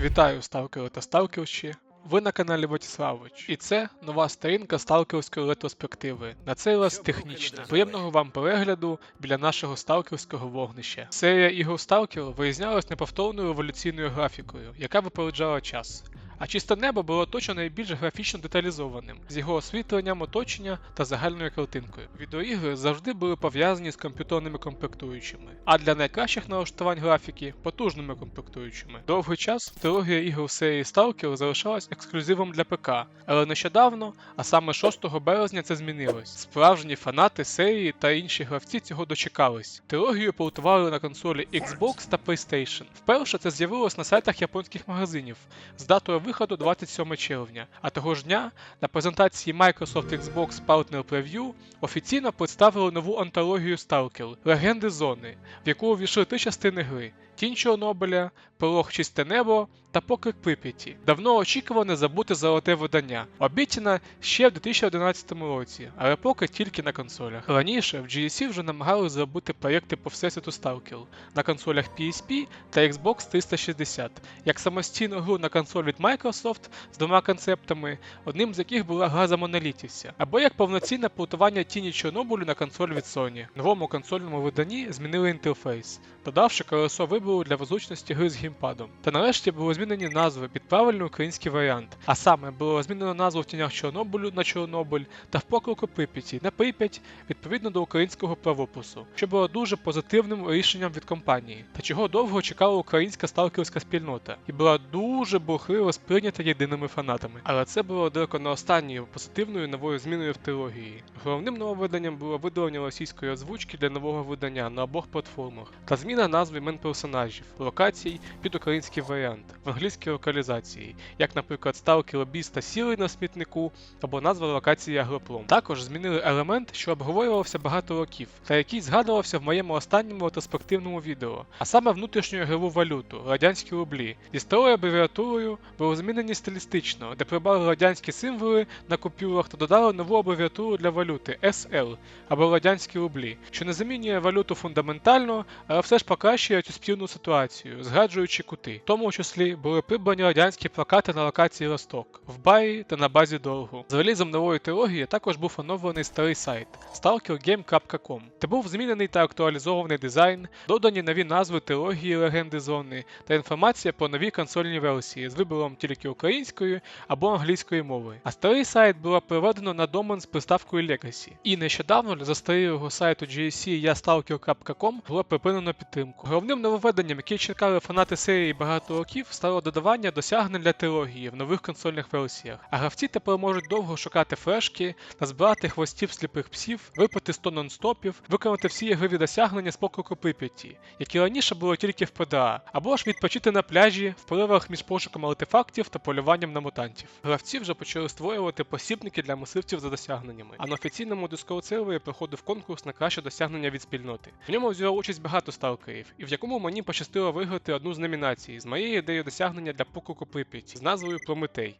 Вітаю, сталкери та сталкерші. Ви на каналі Ватіславович, і це нова сторінка сталкерської ретроспективи. На цей раз технічна. Приємного вам перегляду біля нашого сталкерського вогнища. Серія ігор Сталкер вирізнялась неповторною еволюційною графікою, яка випереджала час. А чисте небо було точно найбільш графічно деталізованим, з його освітленням оточення та загальною картинкою. Відеоігри завжди були пов'язані з комп'ютерними комплектуючими, а для найкращих налаштувань графіки потужними комплектуючими. Довгий час трилогія ігор серії Stalker залишалась ексклюзивом для ПК, але нещодавно, а саме 6 березня, це змінилось. Справжні фанати серії та інші гравці цього дочекались. Трилогію портували на консолі Xbox та PlayStation. Вперше це з'явилось на сайтах японських магазинів з датою виходу 27 червня, а того ж дня на презентації Microsoft Xbox Partner Preview офіційно представили нову антологію Stalker Легенди Зони, в яку увійшли три частини гри. Тінь Чорнобиля, Пролог Чисте Небо та Поклик Прип'яті. Давно очікуване забути золоте видання, обіцяне ще в 2011 році, але поки тільки на консолях. Раніше в GSC вже намагали зробити проєкти по всесвіту Stalker на консолях PSP та Xbox 360, як самостійну гру на консоль від Microsoft з двома концептами, одним з яких була гра за монолітівся, або як повноцінне портування тіні Чорнобилю на консоль від Sony. Новому консольному виданні змінили інтерфейс, додавши колесо вибору для зручності гри з геймпадом. Та нарешті були змінені назви під правильний український варіант. А саме було змінено назву в тінях Чорнобилю на Чорнобиль та в поклику Прип'яті на Прип'ять відповідно до українського правопису, що було дуже позитивним рішенням від компанії, та чого довго чекала українська сталкерська спільнота, і була дуже бурхливо сприйнята єдиними фанатами. Але це було далеко не останньою позитивною новою зміною в трилогії. Головним нововведенням було видалення російської озвучки для нового видання на обох платформах та зміна назви імен персонажів, локацій під український варіант в англійській локалізації, як, наприклад, сталкер Біс та сілий на смітнику або назва локації Агроплом. Також змінили елемент, що обговорювався багато років, та який згадувався в моєму останньому ретроспективному відео, а саме внутрішню ігрову валюту радянські рублі. Зі старою абревіатурою були змінені стилістично, де прибрали радянські символи на купюрах та додали нову абревіатуру для валюти SL або радянські рублі, що не замінює валюту фундаментально, але все ж покращує цю спірну ситуацію, зграджуючи кути. В тому числі були прибрані радянські плакати на локації Росток, в барі та на базі Долгу. З релізом нової трилогії також був оновлений старий сайт stalkergame.com, де був змінений та актуалізований дизайн, додані нові назви трилогії Легенди Зони та інформація про нові консольні версії з вибором тільки української або англійської мови. А старий сайт було переведено на домен з приставкою Legacy. І нещодавно для застарілого сайту GSC yastalker.com було припинено підтримку. Головним нововведенням, яке чекали фанати серії багато років, стало додавання досягнень для трилогії в нових консольних версіях. А гравці тепер можуть довго шукати флешки, назбирати хвостів сліпих псів, випити 100 нон-стопів, виконати всі ігрові досягнення з поклику Прип'яті, які раніше були тільки в ПДА, або ж відпочити на пляжі в перервах між пошуком артефактів та полюванням на мутантів. Гравці вже почали створювати посібники для мисливців за досягненнями. А на офіційному Discord сервері проходив конкурс на краще досягнення від спільноти. В ньому взяло участь багато сталкерів, і в якому мені пощастило виграти одну з номінацій з моєю ідеєю досягнення для поклику Прип'яті з назвою Прометей.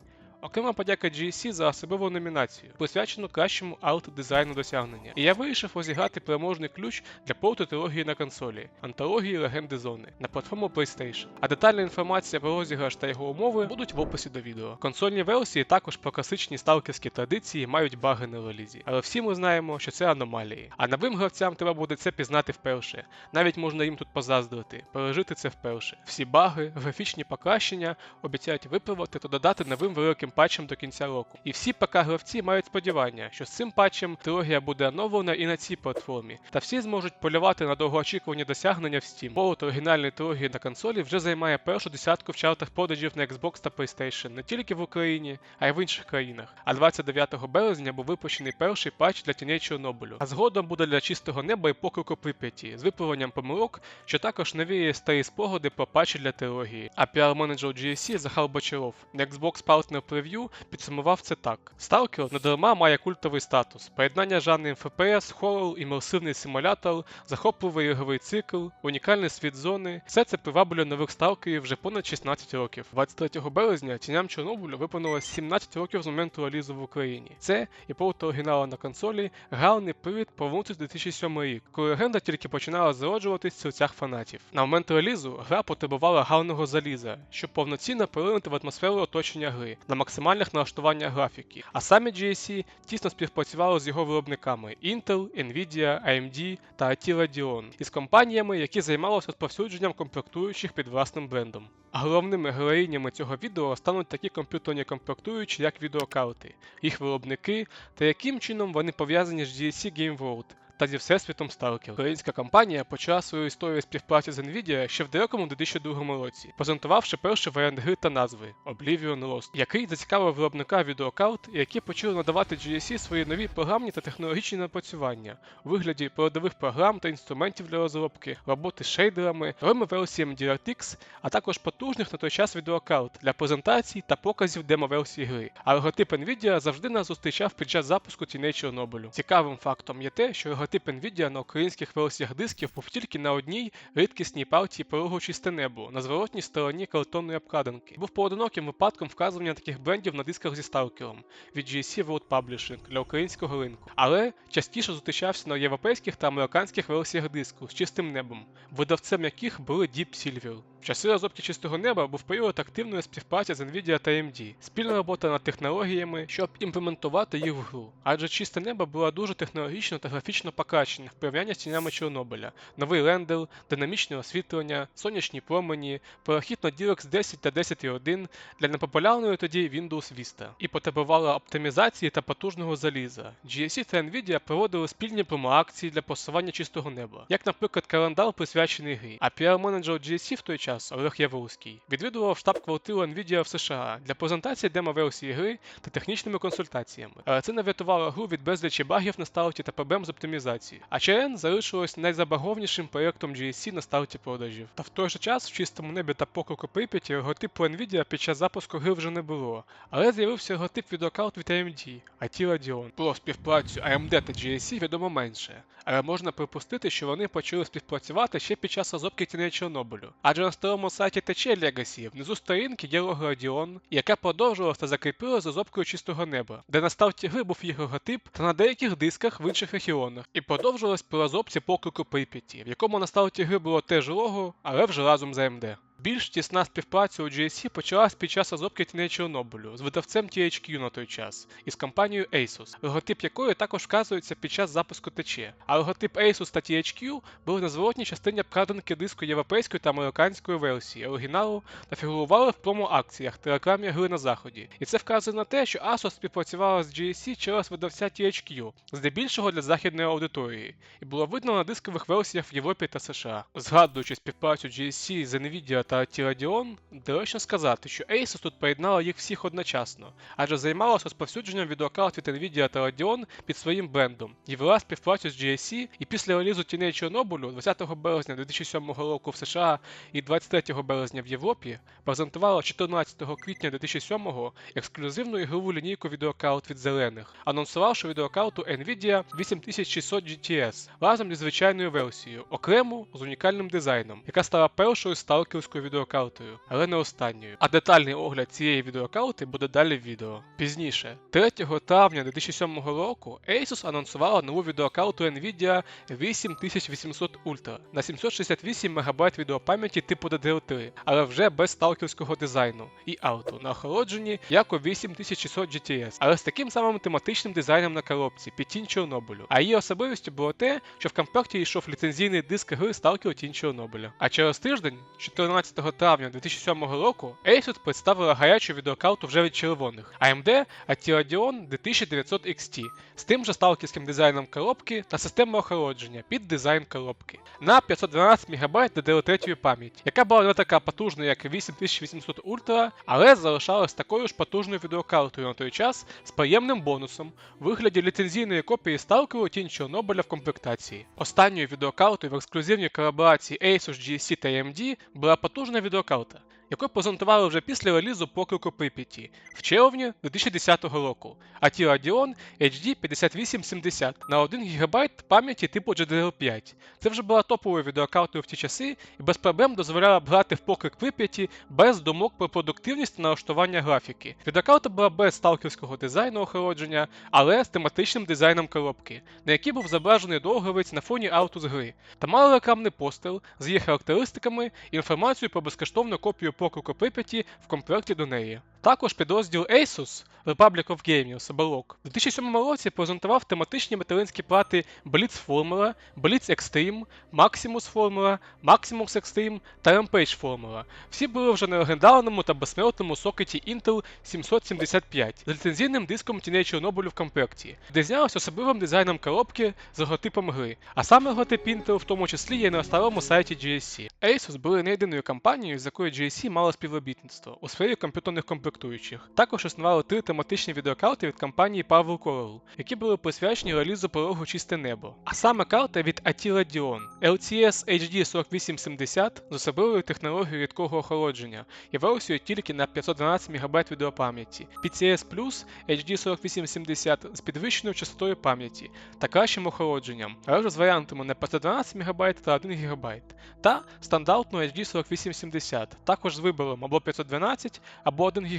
Окрема подяка GSC за особливу номінацію, присвячену кращому арт-дизайну досягнення. І я вирішив розіграти переможний ключ для порту трилогії на консолі антології Легенди Зони на платформу PlayStation. А детальна інформація про розіграш та його умови будуть в описі до відео. Консольні версії також по класичній сталкерській традиції мають баги на релізі. Але всі ми знаємо, що це аномалії. А новим гравцям треба буде це пізнати вперше. Навіть можна їм тут позаздрити, пережити це вперше. Всі баги, графічні покращення обіцяють виправити та додати новим великим патчем до кінця року. І всі ПК-гравці мають сподівання, що з цим патчем трилогія буде оновлена і на цій платформі, та всі зможуть полювати на довгоочікувані досягнення в Steam. Порт оригінальної трилогії на консолі вже займає першу десятку в чартах продажів на Xbox та PlayStation не тільки в Україні, а й в інших країнах. А 29 березня був випущений перший патч для тіней Чорнобилю. А згодом буде для чистого неба і поклику Прип'яті з виправленням помилок, що також навіє старі спогади про патчі для трилогії. А піар-менеджер GSC Захар Бочаров Xbox Partner Preview інтерв'ю підсумував це так: Stalker недарма має культовий статус, поєднання жанрів FPS, хоррор, імерсивний симулятор, захопливий ігровий цикл, унікальний світ зони. Все це приваблює нових сталкерів вже понад 16 років. 23 березня тіням Чорнобилю виповнилось 17 років з моменту релізу в Україні. Це і порт оригіналу на консолі гарний привід повернутися 2007 рік, коли легенда тільки починала зароджуватись в серцях фанатів. На момент релізу гра потребувала гарного заліза, щоб повноцінно перелинути в атмосферу оточення гри максимальних налаштуваннях графіки. А самі GSC тісно співпрацювали з його виробниками Intel, Nvidia, AMD та IT Radeon із компаніями, які займалися розповсюдженням комплектуючих під власним брендом. А головними героїнями цього відео стануть такі комп'ютерні комплектуючі, як відеокарти, їх виробники та яким чином вони пов'язані з GSC Game World та зі всесвітом Stalker. Українська компанія почала свою історію співпраці з Nvidia ще в далекому 2002 році, презентувавши перший варіант гри та назви Oblivion Lost, який зацікавив виробника відеокарт, які почали надавати GSC свої нові програмні та технологічні напрацювання у вигляді передових програм та інструментів для розробки, роботи з шейдерами, новими версіями DirectX, а також потужних на той час відеокарт для презентацій та показів демо-версії гри. А логотип Nvidia завжди нас зустрічав під час запуску тіней Чорнобилю. Цікавим фактом є те, що логотип Nvidia на українських версіях дисків був тільки на одній рідкісній партії порогу чисте небо на зворотній стороні картонної обкладинки. Був поодиноким випадком вказування таких брендів на дисках зі сталкером від GSC World Publishing для українського ринку, але частіше зустрічався на європейських та американських версіях диску з чистим небом, видавцем яких були Deep Silver. В часи розробки чистого неба був період активної співпраці з Nvidia та AMD, спільна робота над технологіями, щоб імплементувати їх в гру. Адже чисте небо було дуже технологічно та графічно покращене в порівнянні з тінями Чорнобиля, новий рендер, динамічне освітлення, сонячні промені, перехід на DirectX 10 та 10.1 для непопулярної тоді Windows Vista і потребувала оптимізації та потужного заліза. GSC та Nvidia проводили спільні промоакції для просування чистого неба, як, наприклад, календар присвячений грі. А піар-менеджер GSC в той час Олег Яворський відвідував штаб-квартиру Nvidia в США для презентації демо-версії гри та технічними консультаціями. Але це не врятувало гру від безлічі багів на старті та проблем з оптимізацією. А ЧРН залишилось найзабагованішим проєктом GSC на старті продажів. Та в той же час в чистому небі та поклику Прип'яті логотипу Nvidia під час запуску гри вже не було. Але з'явився логотип відеокарт від AMD, IT Radeon. Про співпрацю AMD та GSC відомо менше, але можна припустити, що вони почали співпрацювати ще під час розробки тіней Чорнобилю. Адже на старому сайті TC Legacy внизу сторінки є лого Radeon, яка продовжувалася та закріпила з розробкою чистого неба, де на старті гри був їх логотип та на деяких дисках в інших регіонах, і продовжилась при розробці поклику Прип'яті, в якому на старті гри було теж лого, але вже разом з AMD. Більш тісна співпраця у GSC почалась під час розробки тіней Чорнобилю з видавцем THQ на той час із компанією Asus, логотип якої також вказується під час запуску ТЧ. А логотип Asus та THQ були на зворотній частині обкладинки диску європейської та американської версії оригіналу та фігурували в промо-акціях та рекламі гри на заході. І це вказує на те, що Asus співпрацювала з GSC через видавця THQ, здебільшого для західної аудиторії, і було видно на дискових версіях в Європі та США. Згадуючи співпрацю GSC з Nvidia та T-Radeon, доречно сказати, що Asus тут поєднала їх всіх одночасно, адже займалася розповсюдженням відеокарт від Nvidia та Radeon під своїм брендом і вела співпрацю з GSC, і після релізу тіней Чорнобилю 20 березня 2007 року в США і 23 березня в Європі презентувала 14 квітня 2007 ексклюзивну ігрову лінійку відеокарт від зелених, анонсувавши відеокарту Nvidia 8600 GTS разом зі звичайною версією, окрему з унікальним дизайном, яка стала першою сталкерською відеокартою, але не останньою. А детальний огляд цієї відеокарти буде далі в відео. Пізніше, 3 травня 2007 року, Asus анонсувала нову відеокарту Nvidia 8800 Ultra на 768 МБ відеопам'яті типу DDR3, але вже без сталкерського дизайну і авто на охолодженні, як у 8600 GTS, але з таким самим тематичним дизайном на коробці під тінь Чорнобилю. А її особливістю було те, що в комплекті йшов ліцензійний диск гри Stalker Тінь Чорнобиля. А через тиждень, 14 травня 2007 року, Asus представила гарячу відеокарту вже від червоних AMD Radeon 2900 XT з тим же сталкерським дизайном коробки та системою охолодження під дизайн коробки на 512 МБ DDR3 пам'ять, яка була не така потужна, як 8800 Ultra, але залишалась такою ж потужною відеокартою на той час з приємним бонусом у вигляді ліцензійної копії Stalker Тінь Чорнобиля в комплектації. Останньою відеокартою в ексклюзивній колаборації Asus, GSC та AMD була потужна відеокарта, яку презентували вже після релізу покроку Прип'яті в червні 2010 року, а ті Radeon HD 5870 на 1 ГБ пам'яті типу GDDR5. Це вже була топовою відеокартою в ті часи і без проблем дозволяла б грати в покрик Прип'яті без думок про продуктивність та налаштування графіки. Відеокарта була без сталкерського дизайну охолодження, але з тематичним дизайном коробки, на якій був зображений договорець на фоні ауту з гри, та мала рекламний постер з її характеристиками і інформацією про безкоштовну копію покроку Прип'яті в комплекті до неї. Також підрозділ Asus Republic of Gamers Belloc в 2007 році презентував тематичні материнські плати Blitz Formula, Blitz Extreme, Maximus Formula, Maximus Extreme та Rampage Formula. Всі були вже на легендарному та безсмертному сокеті Intel 775 з ліцензійним диском Teenage Chernobyl в комплекті, де знялось особливим дизайном коробки з логотипом гри, а саме логотип Intel в тому числі є на старому сайті GSC. Asus були не єдиною компанією, з якою GSC мала співробітництво у сфері комп'ютерних комплектуючих. Також існували три тематичні відеокарти від компанії Power Coral, які були присвячені релізу порогу Чисте небо. А саме карта від AT Radeon LTS HD 4870 з особливою технологією рідкого охолодження і версією тільки на 512 МБ відеопам'яті, PCS Plus HD 4870 з підвищеною частотою пам'яті та кращим охолодженням, але з варіантами на 512 МБ та 1 ГБ, та стандартну HD 4870, також з вибором або 512 або 1 ГБ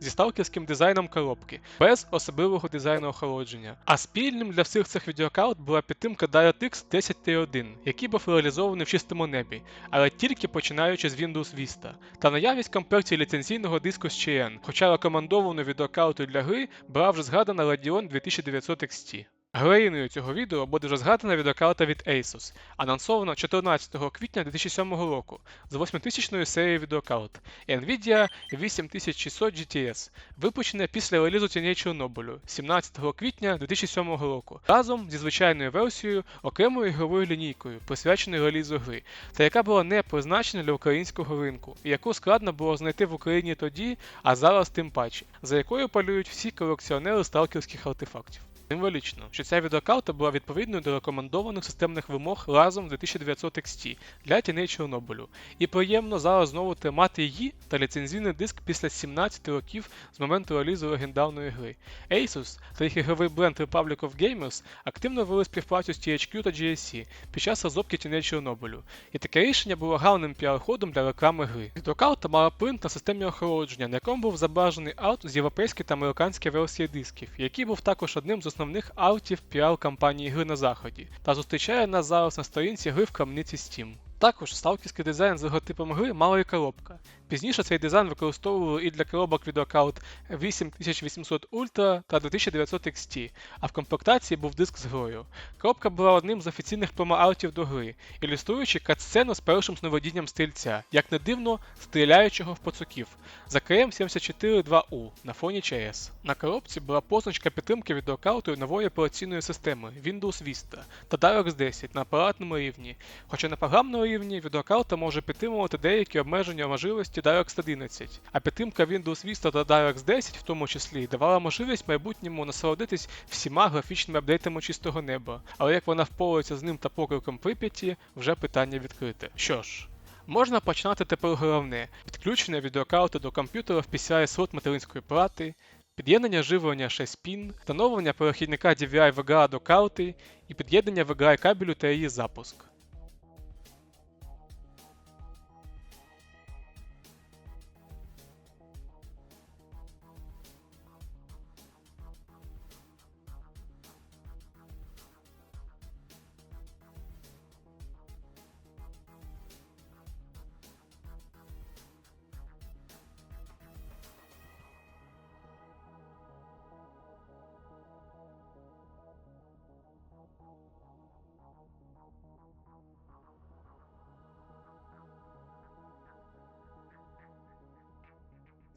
зі сталкерським дизайном коробки, без особливого дизайну охолодження. А спільним для всіх цих відеокарт була підтримка DirectX 10T1, який був реалізований в чистому небі, але тільки починаючи з Windows Vista, та наявність в комплекті ліцензійного диску з CN, хоча рекомендовану відеокарту для гри була вже згадана Radeon 2900 XT. Героїною цього відео буде вже згадана відеокарта від Asus, анонсована 14 квітня 2007 року з 8000 серії відеокарт Nvidia 8600 GTS, випущена після релізу Teenage Chernobyl 17 квітня 2007 року, разом зі звичайною версією окремою ігровою лінійкою, присвяченою релізу гри, та яка була не призначена для українського ринку, яку складно було знайти в Україні тоді, а зараз тим паче, за якою полюють всі колекціонери сталкерських артефактів. Символічно, що ця відеокарта була відповідною до рекомендованих системних вимог разом 2900 XT для Teenage Чорнобилю. І приємно зараз знову тримати її та ліцензійний диск після 17 років з моменту релізу легендарної гри. Asus та їх ігровий бренд Republic of Gamers активно вели співпрацю з THQ та GSC під час розробки Teenage Чорнобилю. І таке рішення було гарним піар-ходом для реклами гри. Відеокарта мала принт на системі охолодження, на якому був зображений арт з європейської та американської версії дисків, який був також одним з основних аутів піар-кампанії гри на заході, та зустрічає нас зараз на сторінці гри в крамниці Steam. Також сталкерський дизайн з логотипом гри мала і коробка. Пізніше цей дизайн використовували і для коробок відеокарт 8800 Ultra та 2900 XT, а в комплектації був диск з грою. Коробка була одним з офіційних промо-артів до гри, ілюструючи катсцену з першим сновидінням стрільця, як не дивно, стріляючого в пацуків, за КМ 742 у на фоні ЧС. На коробці була позначка підтримки відеокартою нової операційної системи Windows Vista та DirectX 10 на апаратному рівні, хоча на програмному рівні відеокарта може підтримувати деякі обмеження можливості DirectX 11, а підтримка Windows Vista та DirectX 10 в тому числі давала можливість майбутньому насолодитись всіма графічними апдейтами чистого неба, але як вона впорається з ним та покриком Прип'яті, вже питання відкрите. Що ж, Можна починати тепер головне підключення відеокарти до комп'ютера в PCI слот материнської плати, під'єднання живлення 6 пін, встановлення перехідника DVI VGA до карти і під'єднання VGA кабелю та її запуск.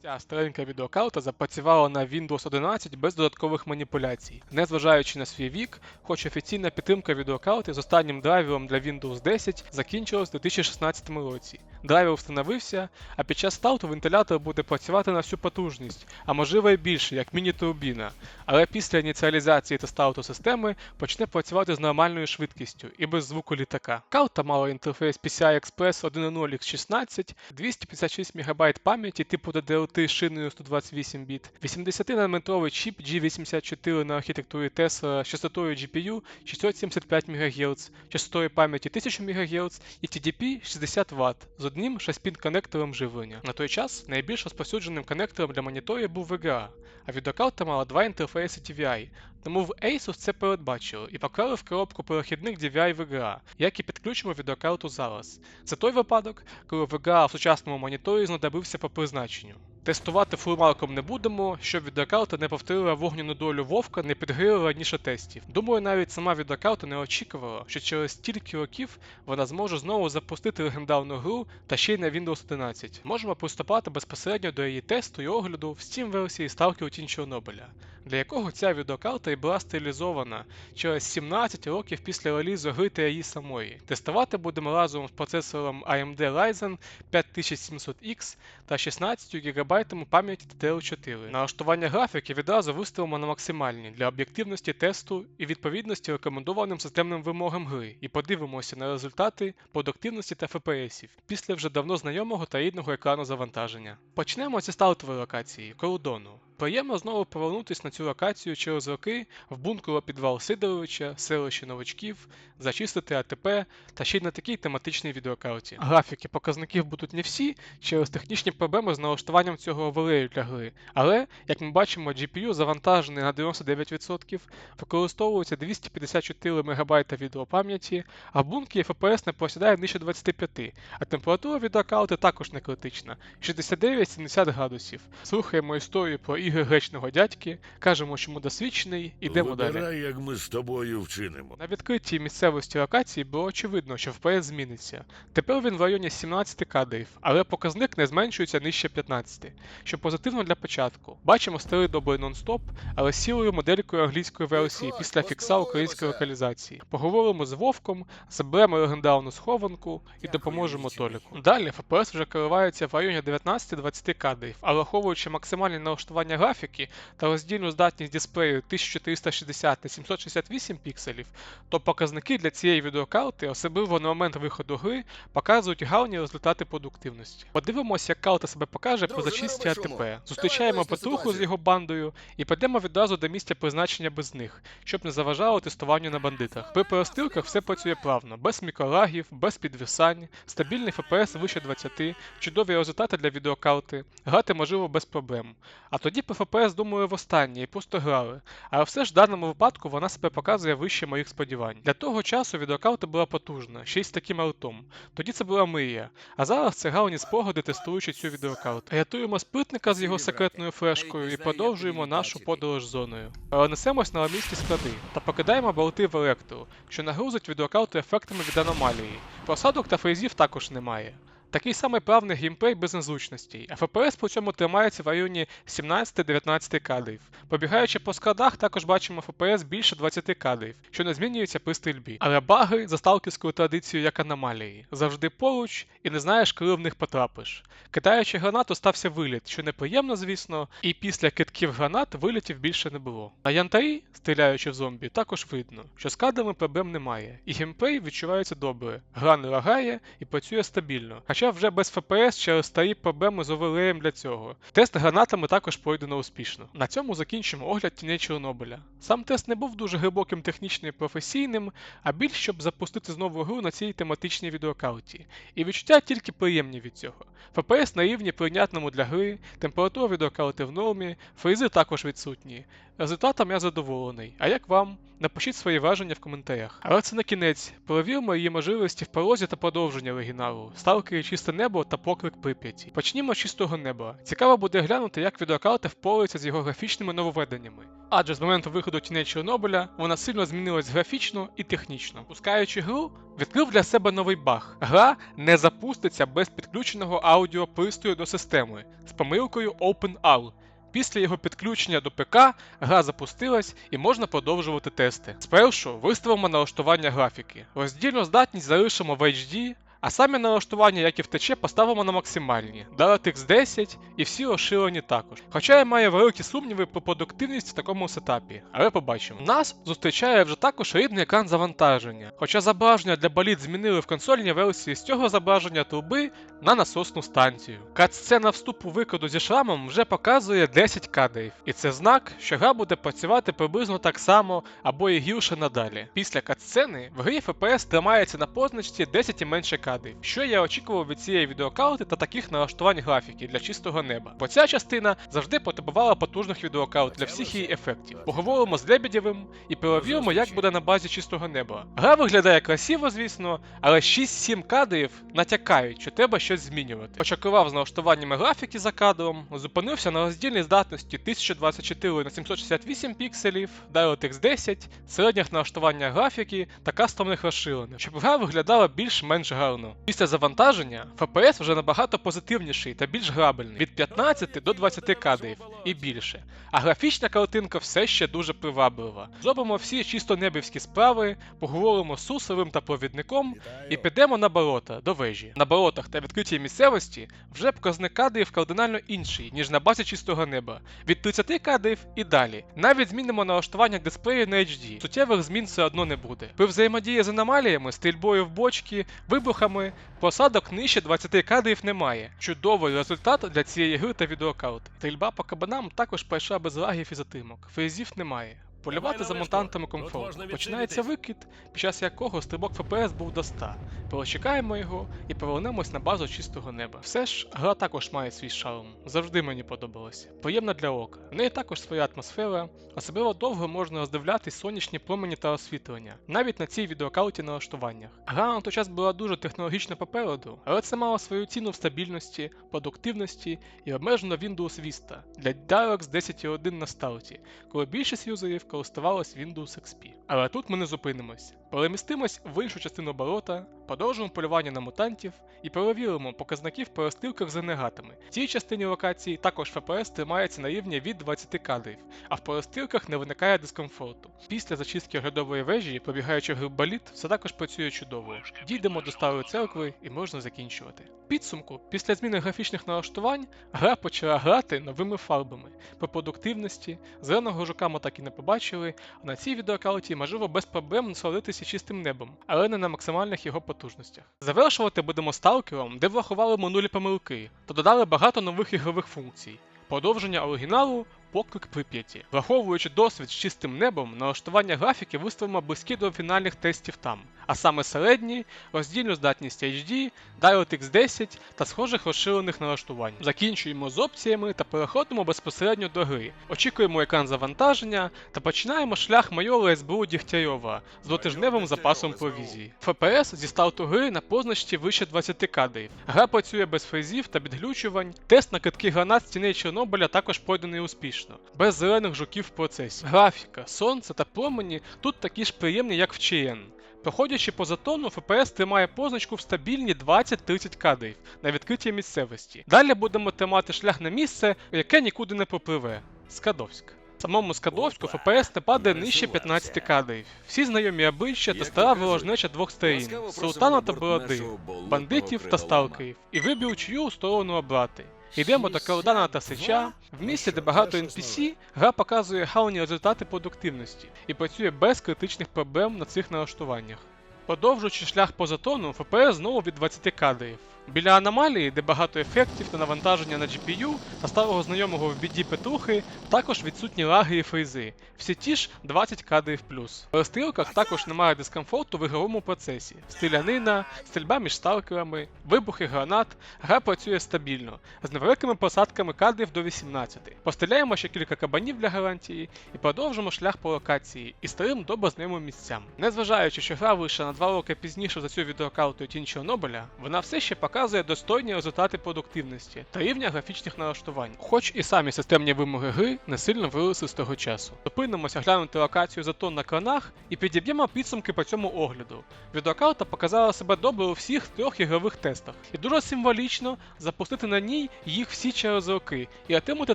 Ця сторінка відеокарта запрацювала на Windows 11 без додаткових маніпуляцій. Незважаючи на свій вік, хоч офіційна підтримка відеокарти з останнім драйвером для Windows 10 закінчилась у 2016 році. Драйвер встановився, а під час старту вентилятор буде працювати на всю потужність, а можливо і більше, як міні-турбіна. Але після ініціалізації та старту системи почне працювати з нормальною швидкістю і без звуку літака. Карта мала інтерфейс PCI Express 1.0 x16, 256 МБ пам'яті типу DDR3 з шиною 128 біт, 80-нанометровий чіп G84 на архітектурі Tesla з частотою GPU 675 МГц, частотою пам'яті 1000 МГц і TDP 60 Вт з одним 6-пін конектором живлення. На той час найбільш розповсюдженим конектором для моніторів був VGA, а відеокарта мала два інтерфейси TVI, тому в Asus це передбачили і поклали в коробку перехідник DVI VGA, як і підключимо відеокарту зараз. Це той випадок, коли VGA в сучасному моніторі знадобився по призначенню. Тестувати фулмарком не будемо, щоб відеокарта не повторила вогняну долю Вовка, не підгрила раніше тестів. Думаю, навіть сама відеокарта не очікувала, що через стільки років вона зможе знову запустити легендарну гру та ще й на Windows 11. Можемо приступати безпосередньо до її тесту і огляду в Steam версії Stalker Тінь Чорнобиля, для якого ця відеокарта і була стилізована через 17 років після релізу гри та її самої. Тестувати будемо разом з процесором AMD Ryzen 5700X та 16 ГБ пам'яті DDR4. Налаштування графіки відразу виставимо на максимальні для об'єктивності тесту і відповідності рекомендованим системним вимогам гри, і подивимося на результати продуктивності та FPS після вже давно знайомого та рідного екрану завантаження. Почнемо зі стартової локації кордону. Приємно знову повернутися на цю локацію через роки в бункеру підвал Сидоровича, селище новачків, зачистити АТП та ще й на такій тематичній відеокарті. Графіки показників будуть не всі через технічні проблеми з налаштуванням цього оверлею для гри, але, як ми бачимо, GPU завантажений на 99%, використовується 254 МБ відеопам'яті, а бункері FPS не посідає нижче 25, а температура відеокарти також не критична 69-70 градусів. Слухаємо історію про ігри гречного дядьки, кажемо, що ми досвідчений, ідемо далі. Вибирай, як ми з тобою вчинимо. На відкритій місцевості локації було очевидно, що FPS зміниться. Тепер він в районі 17 кадрів, але показник не зменшується нижче 15, що позитивно для початку. Бачимо старий добрий нон-стоп, але сілою моделькою англійської версії після фікса української локалізації. Поговоримо з Вовком, заберемо легендарну схованку і допоможемо Толіку. Далі FPS вже коливається в районі 19-20 кадрів, а враховуючи максимальне налаштування графіки та роздільну здатність дисплею 1460 на 768 пікселів, то показники для цієї відеокарти, особливо на момент виходу гри, показують гарні результати продуктивності. Подивимося, як карта себе покаже при роби шуму. АТП. Зустрічаємо Петруху з його бандою і підемо відразу до місця призначення без них, щоб не заважало тестуванню на бандитах. При перестилках все працює плавно, без мікролагів, без підвисань, стабільний FPS вище 20, чудові результати для відеокарти, грати можливо без проблем. А тоді FPS думаю востаннє і просто грали. Але все ж в даному випадку вона себе показує вище моїх сподівань. Для того часу відеокарта була потужна, ще й з таким алтом. Тоді це була мрія. А зараз це гарні спогади, тестуючи цю відеокарту. Рятуємо спитника з його секретною флешкою і продовжуємо нашу подорож зоною. Перенесемось на армійські склади та покидаємо болти в електро, що нагрузить відеокарту ефектами від аномалії. Просадок та фрезів також немає. Такий самий плавний геймплей без незручностей, а FPS по цьому тримається в районі 17-19 кадрів. Побігаючи по складах, також бачимо FPS більше 20 кадрів, що не змінюється при стрільбі. Але баги за сталкерською традицією як аномалії. Завжди поруч і не знаєш, коли в них потрапиш. Кидаючи гранату, стався виліт, що неприємно, звісно, і після китків гранат вилітів більше не було. На янтарі, стріляючи в зомбі, також видно, що з кадрами проблем немає, і геймплей відчувається добре. Гра не лагає і працює стабільно. Хоча вже без FPS через старі проблеми з оверлеєм для цього. Тест гранатами також пройдено успішно. На цьому закінчимо огляд тіней Чорнобиля. Сам тест не був дуже глибоким технічним і професійним, а більш щоб запустити знову гру на цій тематичній відеокарті. І відчуття тільки приємні від цього. FPS на рівні прийнятному для гри, температура відеокарти в нормі, фрізи також відсутні. Результатом я задоволений. А як вам? Напишіть свої враження в коментарях. Але це не кінець. Перевіримо її можливості в пролозі та продовження оригіналу, сталкери чисте небо та поклик Прип'яті. Почнімо з чистого неба. Цікаво буде глянути, як відеокарта впорається з його графічними нововведеннями. Адже з моменту виходу тіней Чорнобиля вона сильно змінилась графічно і технічно. Пускаючи гру, відкрив для себе новий баг. Гра не запуститься без підключеного аудіопристрою до системи з помилкою OpenAL. Після його підключення до ПК гра запустилась і можна продовжувати тести. Спершу виставимо налаштування графіки. Роздільну здатність залишимо в HD, А самі налаштування, як і в ТЧ, поставимо на максимальні, DirectX 10 і всі розширені також. Хоча я маю великі сумніви про продуктивність в такому сетапі, але побачимо. Нас зустрічає вже також рідний екран завантаження. Хоча зображення для боліт змінили в консольній версії з цього зображення труби на насосну станцію. Кат-сцена вступу викиду зі шрамом вже показує 10 кадрів, і це знак, що гра буде працювати приблизно так само або і гірше надалі. Після кат-сцени в грі FPS тримається на позначці 10 і менше кадрів, що я очікував від цієї відеокарти та таких налаштувань графіки для чистого неба. Бо ця частина завжди потребувала потужних відеокарт для всіх її ефектів. Поговоримо з Лебедєвим і перевіримо, як буде на базі чистого неба. Гра виглядає красиво, звісно, але 6-7 кадрів натякають, що треба щось змінювати. Почакував з налаштуваннями графіки за кадром, зупинився на роздільній здатності 1024 на 768 пікселів, DirectX 10, середніх налаштування графіки та кастомних розширених, щоб гра виглядала більш-менш гарно. Після завантаження FPS вже набагато позитивніший та більш грабельний від 15 до 20 кадрів і більше. А графічна картинка все ще дуже приваблива. Зробимо всі чисто небівські справи, поговоримо з сусовим та провідником і підемо на болота до вежі. На болотах та відкритій місцевості вже показник кадрів кардинально інший, ніж на базі чистого неба. Від 30 кадрів і далі. Навіть змінимо налаштування дисплею на HD. Суттєвих змін все одно не буде. При взаємодії з аномаліями, стрільбою в бочки, вибухами, посадок нижче 20 кадрів немає. Чудовий результат для цієї гри та відеокарт. Стрільба по кабанам також пройшла без лагів і затримок. Фейзів немає. Полювати за мутантами комфортно. Починається викид, під час якого стрибок ФПС був до 100. Перечекаємо його і повернемось на базу чистого неба. Все ж, гра також має свій шарм. Завжди мені подобалося. Приємна для ока. В неї також своя атмосфера, особливо довго можна роздивлятись сонячні промені та освітлення, навіть на цій відеокарті налаштуваннях. Гра на той час була дуже технологічно попереду, але це мало свою ціну в стабільності, продуктивності і обмежено Windows Vista для DirectX 10.1 на старті, коли більшість юзерів користувалась Windows XP. Але тут ми не зупинимось. Перемістимось в іншу частину болота, продовжуємо полювання на мутантів і перевіримо показників в перестрілках з ренегатами. В цій частині локації також FPS тримається на рівні від 20 кадрів, а в перестрілках не виникає дискомфорту. Після зачистки оглядової вежі, пробігаючи гриб боліт, все також працює чудово. Дійдемо до старої церкви і можна закінчувати. Підсумку, після зміни графічних налаштувань, гра почала грати новими фарбами. По продуктивності, зеленого жука ми так і не побачили, а на цій відеокарті можливо без проблем насолодитися чистим небом, але не на максимальних його потужностях. Завершувати будемо сталкером, де врахували минулі помилки та додали багато нових ігрових функцій. Продовження оригіналу поклик Прип'яті. Враховуючи досвід з чистим небом, налаштування графіки виставимо близькі до фінальних тестів там, а саме середні, роздільну здатність HD, DirectX 10 та схожих розширених налаштувань. Закінчуємо з опціями та переходимо безпосередньо до гри. Очікуємо екран завантаження та починаємо шлях майора СБУ Дігтярьова з двотижневим запасом провізії. FPS зі старту гри на позначці вище 20 кадрів. Гра працює без фрезів та підглючувань. Тест на китки гранат стіней Чорнобиля також пройдений успішно, без зелених жуків в процесі. Графіка, сонце та промені тут такі ж приємні, як в ЧН. Проходячи по затону, FPS тримає позначку в стабільні 20-30 кадрів на відкритій місцевості. Далі будемо тримати шлях на місце, яке нікуди не попливе. Скадовськ. Самому Скадовську FPS не падає нижче 15 кадрів. Всі знайомі обличчя та стара ворожнеча двох сторін Султана та Бороди, бандитів та сталкерів, і вибір чию сторону обрати. Йдемо до Каудана та Сича. В місті, де багато NPC, гра показує гарні результати продуктивності і працює без критичних проблем на цих налаштуваннях. Подовжуючи шлях по затону, FPS знову від 20 кадрів. Біля аномалії, де багато ефектів та навантаження на GPU та старого знайомого в біді Петрухи, також відсутні лаги і фрізи. Всі ті ж 20 кадрів плюс. В перестрілках також немає дискомфорту в ігровому процесі. Стрілянина, стрільба між сталкерами, вибухи гранат, гра працює стабільно, з невеликими посадками кадрів до 18. Постріляємо ще кілька кабанів для гарантії і продовжимо шлях по локації і старим добре знайомим місцям. Незважаючи, що гра вийшла на 2 роки пізніше за цю відеокарту Тінь Чорнобиля, вона все ще показує показує достойні результати продуктивності та рівня графічних налаштувань, хоч і самі системні вимоги гри не сильно виросли з того часу. Зупинимося глянути локацію затон на кранах і підіб'ємо підсумки по цьому огляду. Відеокарта показала себе добре у всіх трьох ігрових тестах, і дуже символічно запустити на ній їх всі через роки і отримати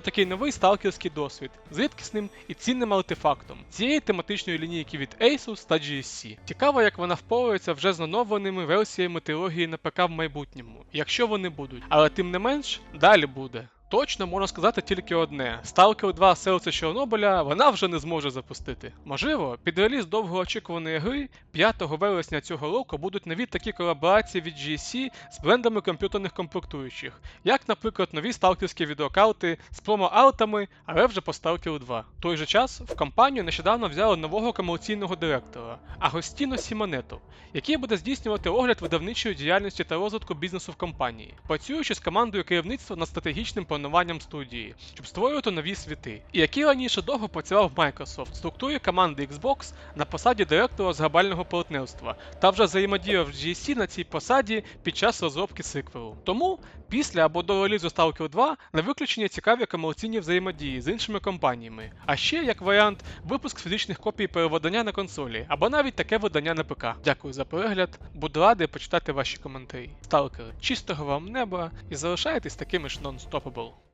такий новий сталкерський досвід з рідкісним і цінним артефактом цієї тематичної лінійки від Asus та GSC. Цікаво, як вона впорається вже з оновленими версіями трилогії на ПК в майбутньому, якщо вони будуть. Але тим не менш, далі буде. Точно можна сказати тільки одне: Stalker 2 Серце Чорнобиля вона вже не зможе запустити. Можливо, під реліз довгоочікуваної гри 5 вересня цього року будуть нові такі колаборації від GSC з брендами комп'ютерних комплектуючих, як, наприклад, нові сталкерські відеокарти з промо-артами, але вже по Stalker 2. В той же час в компанію нещодавно взяли нового комерційного директора Агостіно Сімонето, який буде здійснювати огляд видавничої діяльності та розвитку бізнесу в компанії, працюючи з командою керівництва над стратегічним плануванням студії, щоб створювати нові світи, і який раніше довго працював в Microsoft в структурі команди Xbox на посаді директора з глобального партнерства та вже взаємодіяв з GSC на цій посаді під час розробки сиквелу. Тому після або до релізу Stalker 2 на виключення цікаві комерційні взаємодії з іншими компаніями, а ще як варіант випуск фізичних копій переведення на консолі або навіть таке видання на ПК. Дякую за перегляд, буду радий почитати ваші коментарі. Сталкери, чистого вам неба і залишайтесь такими ж нон-стопабл.